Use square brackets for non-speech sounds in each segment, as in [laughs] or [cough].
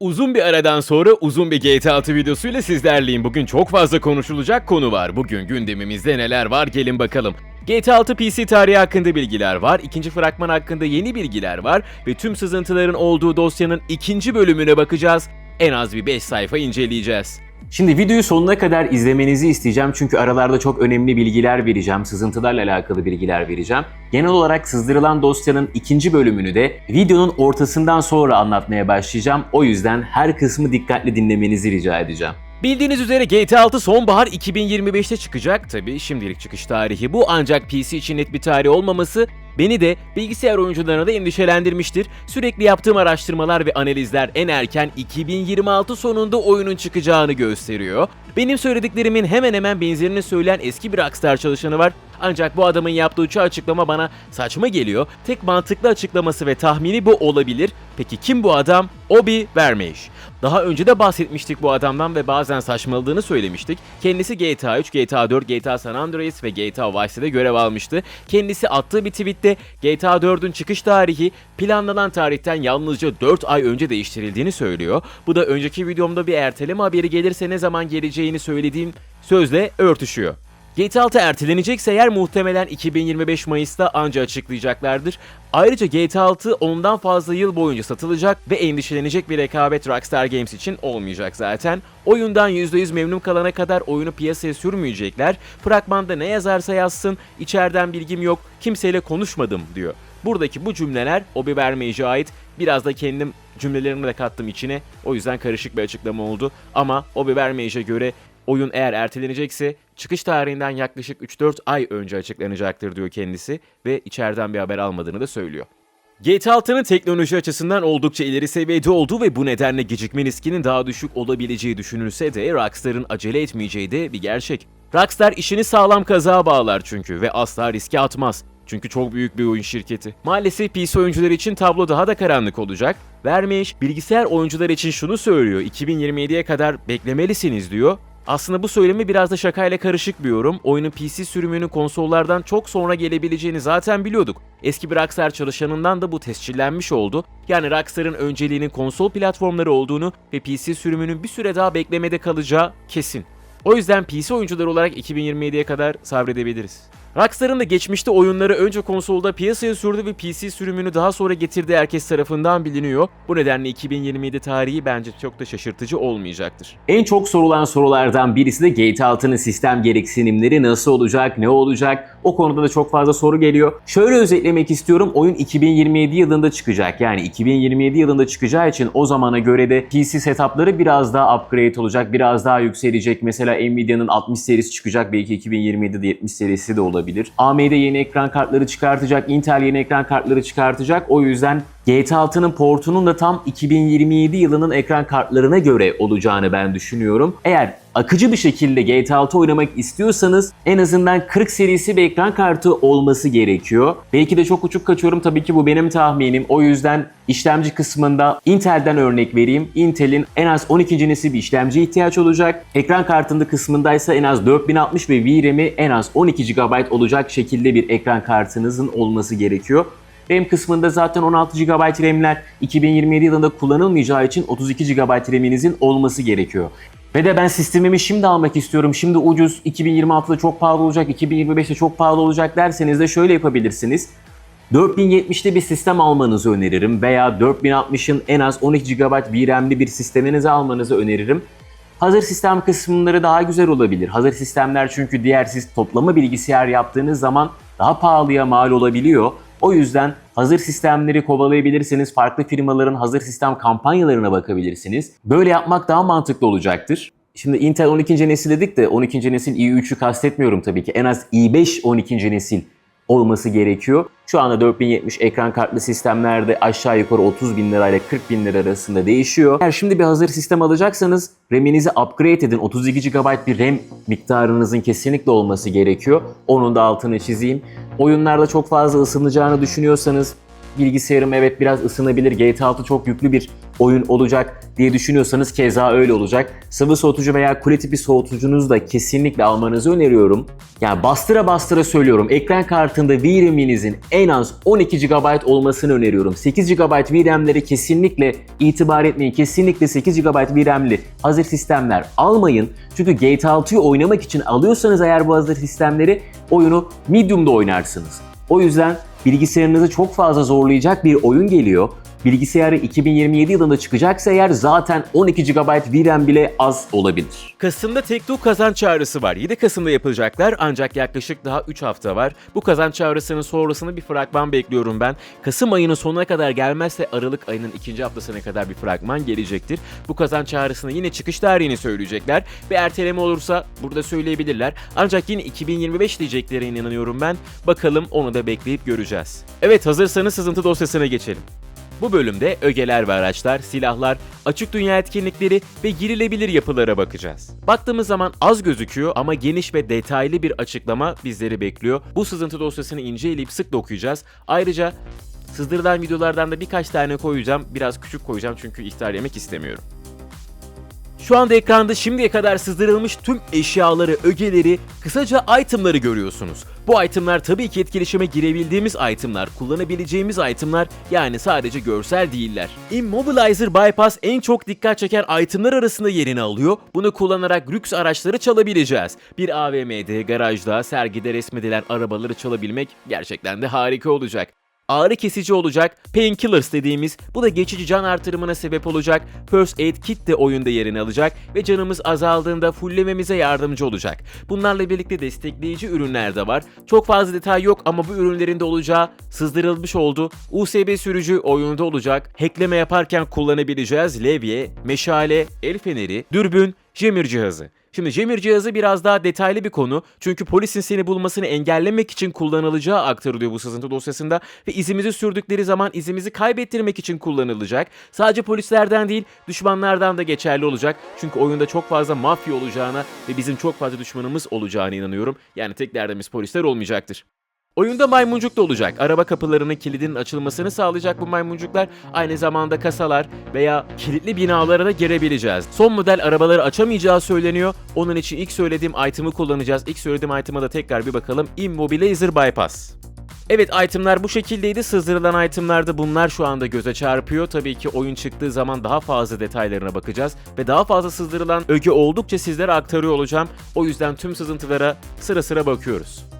Uzun bir aradan sonra uzun bir GTA 6 videosuyla sizlerleyim. Bugün çok fazla konuşulacak konu var. Bugün gündemimizde neler var gelin bakalım. GTA 6 PC tarihi hakkında bilgiler var, ikinci fragman hakkında yeni bilgiler var ve tüm sızıntıların olduğu dosyanın ikinci bölümüne bakacağız. En az bir 5 sayfa inceleyeceğiz. Şimdi videoyu sonuna kadar izlemenizi isteyeceğim çünkü aralarda çok önemli bilgiler vereceğim, sızıntılarla alakalı bilgiler vereceğim. Genel olarak sızdırılan dosyanın ikinci bölümünü de videonun ortasından sonra anlatmaya başlayacağım. O yüzden her kısmı dikkatli dinlemenizi rica edeceğim. Bildiğiniz üzere GTA 6 sonbahar 2025'te çıkacak. Tabi şimdilik çıkış tarihi bu ancak PC için net bir tarih olmaması beni de bilgisayar oyuncularına da endişelendirmiştir. Sürekli yaptığım araştırmalar ve analizler en erken 2026 sonunda oyunun çıkacağını gösteriyor. Benim söylediklerimin hemen hemen benzerini söyleyen eski bir Rockstar çalışanı var. Ancak bu adamın yaptığı çoğu açıklama bana saçma geliyor. Tek mantıklı açıklaması ve tahmini bu olabilir. Peki kim bu adam? Obi Vermeyiş. Daha önce de bahsetmiştik bu adamdan ve bazen saçmaladığını söylemiştik. Kendisi GTA 3, GTA 4, GTA San Andreas ve GTA Vice'de görev almıştı. Kendisi attığı bir tweette GTA 4'ün çıkış tarihi planlanan tarihten yalnızca 4 ay önce değiştirildiğini söylüyor. Bu da önceki videomda bir erteleme haberi gelirse ne zaman geleceğini söylediğim sözle örtüşüyor. GTA 6 ertelenecekse eğer muhtemelen 2025 Mayıs'ta anca açıklayacaklardır. Ayrıca GTA 6 ondan fazla yıl boyunca satılacak ve endişelenecek bir rekabet Rockstar Games için olmayacak zaten. Oyundan %100 memnun kalana kadar oyunu piyasaya sürmeyecekler. Fragmanda ne yazarsa yazsın, içeriden bilgim yok, kimseyle konuşmadım diyor. Buradaki bu cümleler Obi Vermeyici'ye ait. Biraz da kendim cümlelerimi de kattım içine. O yüzden karışık bir açıklama oldu. Ama Obi Vermeyici'ye göre oyun eğer ertelenecekse çıkış tarihinden yaklaşık 3-4 ay önce açıklanacaktır diyor kendisi ve içeriden bir haber almadığını da söylüyor. GTA 6'nın teknoloji açısından oldukça ileri seviyede olduğu ve bu nedenle gecikme riskinin daha düşük olabileceği düşünülse de Rockstar'ın acele etmeyeceği de bir gerçek. Rockstar işini sağlam kazağa bağlar çünkü ve asla riske atmaz. Çünkü çok büyük bir oyun şirketi. Maalesef PC oyuncular için tablo daha da karanlık olacak. Vermeyiş bilgisayar oyuncular için şunu söylüyor. 2027'ye kadar beklemelisiniz diyor. Aslında bu söylemi biraz da şakayla karışık bir yorum. Oyunun PC sürümünün konsollardan çok sonra gelebileceğini zaten biliyorduk. Eski bir Rockstar çalışanından da bu tescillenmiş oldu. Yani Rockstar'ın önceliğinin konsol platformları olduğunu ve PC sürümünün bir süre daha beklemede kalacağı kesin. O yüzden PC oyuncuları olarak 2027'ye kadar sabredebiliriz. Rockstar'ın da geçmişte oyunları önce konsolda piyasaya sürdü ve PC sürümünü daha sonra getirdiği herkes tarafından biliniyor. Bu nedenle 2027 tarihi bence çok da şaşırtıcı olmayacaktır. En çok sorulan sorulardan birisi de GTA 6'nın sistem gereksinimleri nasıl olacak, ne olacak? O konuda da çok fazla soru geliyor. Şöyle özetlemek istiyorum. Oyun 2027 yılında çıkacak. Yani 2027 yılında çıkacağı için o zamana göre de PC setupları biraz daha upgrade olacak, biraz daha yükselecek. Mesela Nvidia'nın 60 serisi çıkacak. Belki 2027'de 70 serisi de olabilir. AMD yeni ekran kartları çıkartacak, Intel yeni ekran kartları çıkartacak. O yüzden GTA 6'nın portunun da tam 2027 yılının ekran kartlarına göre olacağını ben düşünüyorum. Eğer akıcı bir şekilde GTA 6 oynamak istiyorsanız en azından 40 serisi bir ekran kartı olması gerekiyor. Belki de çok uçuk kaçıyorum tabii ki bu benim tahminim. O yüzden işlemci kısmında Intel'den örnek vereyim. Intel'in en az 12. nesil bir işlemci ihtiyaç olacak. Ekran kartında kısmındaysa en az 4060 ve VRAM'i en az 12 GB olacak şekilde bir ekran kartınızın olması gerekiyor. RAM kısmında zaten 16 GB RAM'ler 2027 yılında kullanılmayacağı için 32 GB RAM'inizin olması gerekiyor. Ve de ben sistemimi şimdi almak istiyorum. Şimdi ucuz, 2026'da çok pahalı olacak, 2025'te çok pahalı olacak derseniz de şöyle yapabilirsiniz. 4070'li bir sistem almanızı öneririm veya 4060'ın en az 12 GB VRAM'li bir sisteminizi almanızı öneririm. Hazır sistem kısımları daha güzel olabilir. Hazır sistemler çünkü diğer siz toplama bilgisayar yaptığınız zaman daha pahalıya mal olabiliyor. O yüzden hazır sistemleri kovalayabilirsiniz. Farklı firmaların hazır sistem kampanyalarına bakabilirsiniz. Böyle yapmak daha mantıklı olacaktır. Şimdi Intel 12. nesil dedik de 12. nesil i3'ü kastetmiyorum tabii ki. En az i5 12. nesil olması gerekiyor. Şu anda 4070 ekran kartlı sistemlerde aşağı yukarı 30 bin lirayla 40 bin lira arasında değişiyor. Eğer şimdi bir hazır sistem alacaksanız RAM'inizi upgrade edin. 32 GB bir RAM miktarınızın kesinlikle olması gerekiyor. Onun da altını çizeyim. Oyunlarda çok fazla ısınacağını düşünüyorsanız bilgisayarım evet biraz ısınabilir. GTA 6 çok yüklü bir oyun olacak diye düşünüyorsanız keza öyle olacak. Sıvı soğutucu veya kule tipi soğutucunuzu da kesinlikle almanızı öneriyorum. Yani bastıra bastıra söylüyorum. Ekran kartında VRAM'inizin en az 12 GB olmasını öneriyorum. 8 GB VRAM'leri kesinlikle itibar etmeyin. Kesinlikle 8 GB VRAM'li hazır sistemler almayın. Çünkü GTA 6'yı oynamak için alıyorsanız eğer bu hazır sistemleri oyunu medium'da oynarsınız. O yüzden bilgisayarınızı çok fazla zorlayacak bir oyun geliyor. Bilgisayarı 2027 yılında çıkacaksa eğer zaten 12 GB VRAM bile az olabilir. Kasım'da Tekno kazanç çağrısı var. 7 Kasım'da yapılacaklar ancak yaklaşık daha 3 hafta var. Bu kazanç çağrısının sonrasında bir fragman bekliyorum ben. Kasım ayının sonuna kadar gelmezse Aralık ayının ikinci haftasına kadar bir fragman gelecektir. Bu kazanç çağrısında yine çıkış tarihini söyleyecekler ve erteleme olursa burada söyleyebilirler. Ancak yine 2025 diyeceklerine inanıyorum ben. Bakalım onu da bekleyip göreceğiz. Evet hazırsanız sızıntı dosyasına geçelim. Bu bölümde ögeler ve araçlar, silahlar, açık dünya etkinlikleri ve girilebilir yapılara bakacağız. Baktığımız zaman az gözüküyor ama geniş ve detaylı bir açıklama bizleri bekliyor. Bu sızıntı dosyasını inceleyip sık okuyacağız. Ayrıca sızdırılan videolardan da birkaç tane koyacağım. Biraz küçük koyacağım çünkü ihtar yemek istemiyorum. Şu anda ekranda şimdiye kadar sızdırılmış tüm eşyaları, ögeleri, kısaca itemları görüyorsunuz. Bu itemlar tabii ki etkileşime girebildiğimiz itemlar, kullanabileceğimiz itemlar yani sadece görsel değiller. Immobilizer Bypass en çok dikkat çeken itemlar arasında yerini alıyor. Bunu kullanarak lüks araçları çalabileceğiz. Bir AVM'de, garajda, sergide resmedilen arabaları çalabilmek gerçekten de harika olacak ağrı kesici olacak, painkillers dediğimiz bu da geçici can artırımına sebep olacak, first aid kit de oyunda yerini alacak ve canımız azaldığında fulllememize yardımcı olacak. Bunlarla birlikte destekleyici ürünler de var. Çok fazla detay yok ama bu ürünlerin de olacağı sızdırılmış oldu. USB sürücü oyunda olacak. Hackleme yaparken kullanabileceğiz levye, meşale, el feneri, dürbün, jammer cihazı. Şimdi jammer cihazı biraz daha detaylı bir konu. Çünkü polisin seni bulmasını engellemek için kullanılacağı aktarılıyor bu sızıntı dosyasında ve izimizi sürdükleri zaman izimizi kaybettirmek için kullanılacak. Sadece polislerden değil, düşmanlardan da geçerli olacak. Çünkü oyunda çok fazla mafya olacağına ve bizim çok fazla düşmanımız olacağına inanıyorum. Yani tek derdimiz polisler olmayacaktır. Oyunda maymuncuk da olacak. Araba kapılarının kilidinin açılmasını sağlayacak bu maymuncuklar aynı zamanda kasalar veya kilitli binalara da girebileceğiz. Son model arabaları açamayacağı söyleniyor. Onun için ilk söylediğim item'ı kullanacağız. İlk söylediğim item'a da tekrar bir bakalım. Immobilizer Bypass. Evet itemler bu şekildeydi. Sızdırılan itemlerde bunlar şu anda göze çarpıyor. Tabii ki oyun çıktığı zaman daha fazla detaylarına bakacağız. Ve daha fazla sızdırılan öge oldukça sizlere aktarıyor olacağım. O yüzden tüm sızıntılara sıra sıra bakıyoruz.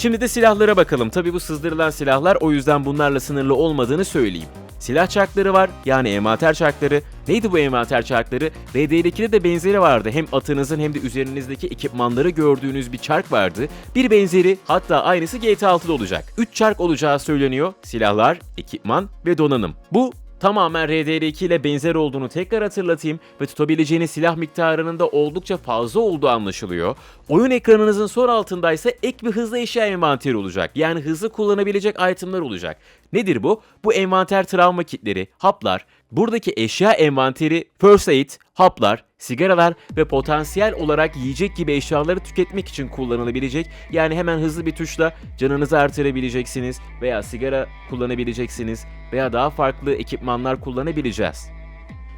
Şimdi de silahlara bakalım. Tabi bu sızdırılan silahlar o yüzden bunlarla sınırlı olmadığını söyleyeyim. Silah çarkları var yani envanter çarkları. Neydi bu envanter çarkları? RDR2'de de benzeri vardı. Hem atınızın hem de üzerinizdeki ekipmanları gördüğünüz bir çark vardı. Bir benzeri hatta aynısı GTA 6'da olacak. 3 çark olacağı söyleniyor. Silahlar, ekipman ve donanım. Bu tamamen RDR2 ile benzer olduğunu tekrar hatırlatayım ve tutabileceğiniz silah miktarının da oldukça fazla olduğu anlaşılıyor. Oyun ekranınızın sol altındaysa ek bir hızlı eşya envanteri olacak. Yani hızlı kullanabilecek itemler olacak. Nedir bu? Bu envanter travma kitleri, haplar, buradaki eşya envanteri first aid, haplar, sigaralar ve potansiyel olarak yiyecek gibi eşyaları tüketmek için kullanılabilecek. Yani hemen hızlı bir tuşla canınızı artırabileceksiniz veya sigara kullanabileceksiniz veya daha farklı ekipmanlar kullanabileceğiz.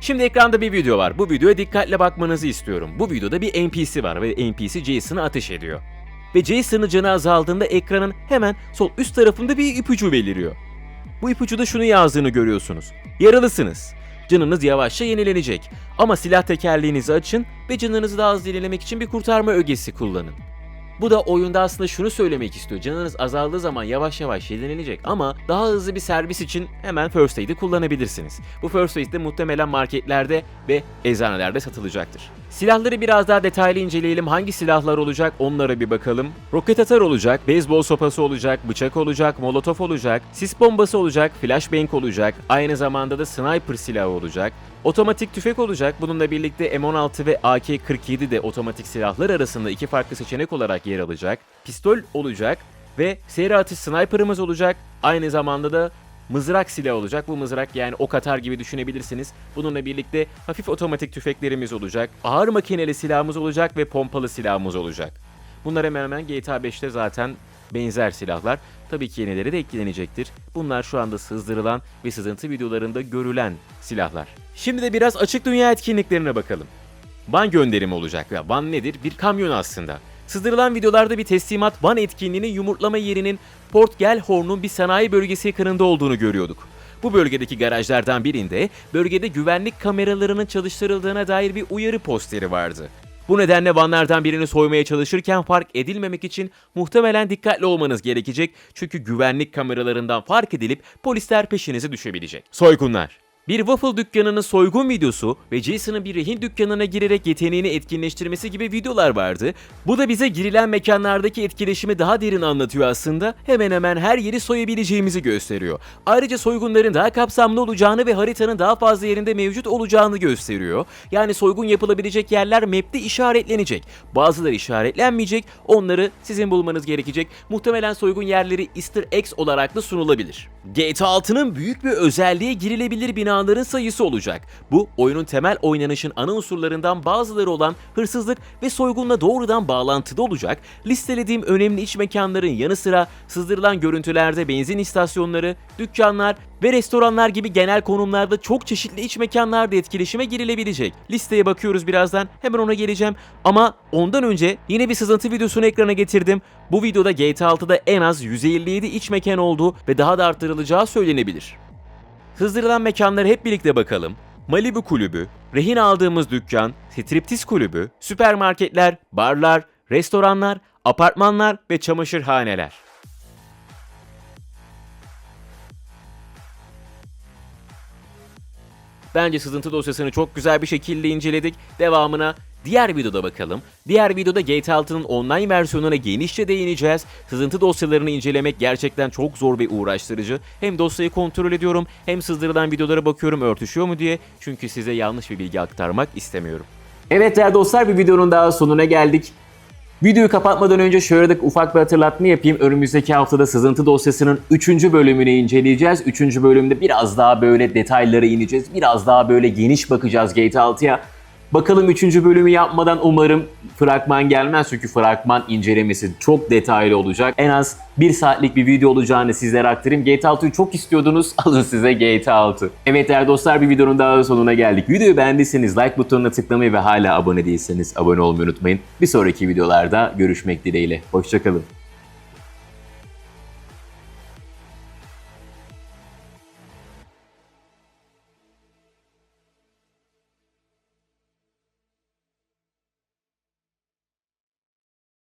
Şimdi ekranda bir video var. Bu videoya dikkatle bakmanızı istiyorum. Bu videoda bir NPC var ve NPC Jason'ı ateş ediyor. Ve Jason'ın canı azaldığında ekranın hemen sol üst tarafında bir ipucu beliriyor. Bu ipucuda şunu yazdığını görüyorsunuz. Yaralısınız. Canınız yavaşça yenilenecek. Ama silah tekerleğinizi açın ve canınızı daha hızlı yenilemek için bir kurtarma ögesi kullanın. Bu da oyunda aslında şunu söylemek istiyor. Canınız azaldığı zaman yavaş yavaş yenilenecek ama daha hızlı bir servis için hemen First Aid'i kullanabilirsiniz. Bu First Aid de muhtemelen marketlerde ve eczanelerde satılacaktır. Silahları biraz daha detaylı inceleyelim. Hangi silahlar olacak onlara bir bakalım. Roket atar olacak, beyzbol sopası olacak, bıçak olacak, molotof olacak, sis bombası olacak, flashbang olacak, aynı zamanda da sniper silahı olacak. Otomatik tüfek olacak. Bununla birlikte M16 ve AK-47 de otomatik silahlar arasında iki farklı seçenek olarak yer alacak. Pistol olacak ve seri atış sniper'ımız olacak. Aynı zamanda da mızrak silahı olacak. Bu mızrak yani ok atar gibi düşünebilirsiniz. Bununla birlikte hafif otomatik tüfeklerimiz olacak. Ağır makineli silahımız olacak ve pompalı silahımız olacak. Bunlar hemen hemen GTA 5'te zaten benzer silahlar. Tabii ki yenileri de eklenecektir. Bunlar şu anda sızdırılan ve sızıntı videolarında görülen silahlar. Şimdi de biraz açık dünya etkinliklerine bakalım. Van gönderimi olacak ve Van nedir? Bir kamyon aslında. Sızdırılan videolarda bir teslimat Van etkinliğinin yumurtlama yerinin Port Gellhorn'un bir sanayi bölgesi yakınında olduğunu görüyorduk. Bu bölgedeki garajlardan birinde bölgede güvenlik kameralarının çalıştırıldığına dair bir uyarı posteri vardı. Bu nedenle vanlardan birini soymaya çalışırken fark edilmemek için muhtemelen dikkatli olmanız gerekecek çünkü güvenlik kameralarından fark edilip polisler peşinize düşebilecek. Soygunlar bir waffle dükkanının soygun videosu ve Jason'ın bir rehin dükkanına girerek yeteneğini etkinleştirmesi gibi videolar vardı. Bu da bize girilen mekanlardaki etkileşimi daha derin anlatıyor aslında. Hemen hemen her yeri soyabileceğimizi gösteriyor. Ayrıca soygunların daha kapsamlı olacağını ve haritanın daha fazla yerinde mevcut olacağını gösteriyor. Yani soygun yapılabilecek yerler map'te işaretlenecek. Bazıları işaretlenmeyecek. Onları sizin bulmanız gerekecek. Muhtemelen soygun yerleri Easter eggs olarak da sunulabilir. GTA 6'nın büyük bir özelliği girilebilir binaların sayısı olacak. Bu oyunun temel oynanışın ana unsurlarından bazıları olan hırsızlık ve soygunla doğrudan bağlantıda olacak. Listelediğim önemli iç mekanların yanı sıra sızdırılan görüntülerde benzin istasyonları, dükkanlar ve restoranlar gibi genel konumlarda çok çeşitli iç mekanlarda etkileşime girilebilecek. Listeye bakıyoruz birazdan hemen ona geleceğim ama ondan önce yine bir sızıntı videosunu ekrana getirdim. Bu videoda GTA 6'da en az 157 iç mekan olduğu ve daha da arttırılacağı söylenebilir. Sızdırılan mekanlara hep birlikte bakalım. Malibu kulübü, rehin aldığımız dükkan, striptiz kulübü, süpermarketler, barlar, restoranlar, apartmanlar ve çamaşırhaneler. Bence sızıntı dosyasını çok güzel bir şekilde inceledik. Devamına diğer videoda bakalım. Diğer videoda GTA 6'nın online versiyonuna genişçe değineceğiz. Sızıntı dosyalarını incelemek gerçekten çok zor ve uğraştırıcı. Hem dosyayı kontrol ediyorum hem sızdırılan videolara bakıyorum örtüşüyor mu diye. Çünkü size yanlış bir bilgi aktarmak istemiyorum. Evet değerli dostlar bir videonun daha sonuna geldik. Videoyu kapatmadan önce şöyle de ufak bir hatırlatma yapayım. Önümüzdeki haftada sızıntı dosyasının 3. bölümünü inceleyeceğiz. 3. bölümde biraz daha böyle detaylara ineceğiz. Biraz daha böyle geniş bakacağız GTA 6'ya. Bakalım 3. bölümü yapmadan umarım fragman gelmez. Çünkü fragman incelemesi çok detaylı olacak. En az 1 saatlik bir video olacağını sizlere aktarayım. GTA 6'yı çok istiyordunuz. [laughs] Alın size GTA 6. Evet değerli dostlar bir videonun daha sonuna geldik. Videoyu beğendiyseniz like butonuna tıklamayı ve hala abone değilseniz abone olmayı unutmayın. Bir sonraki videolarda görüşmek dileğiyle. Hoşçakalın.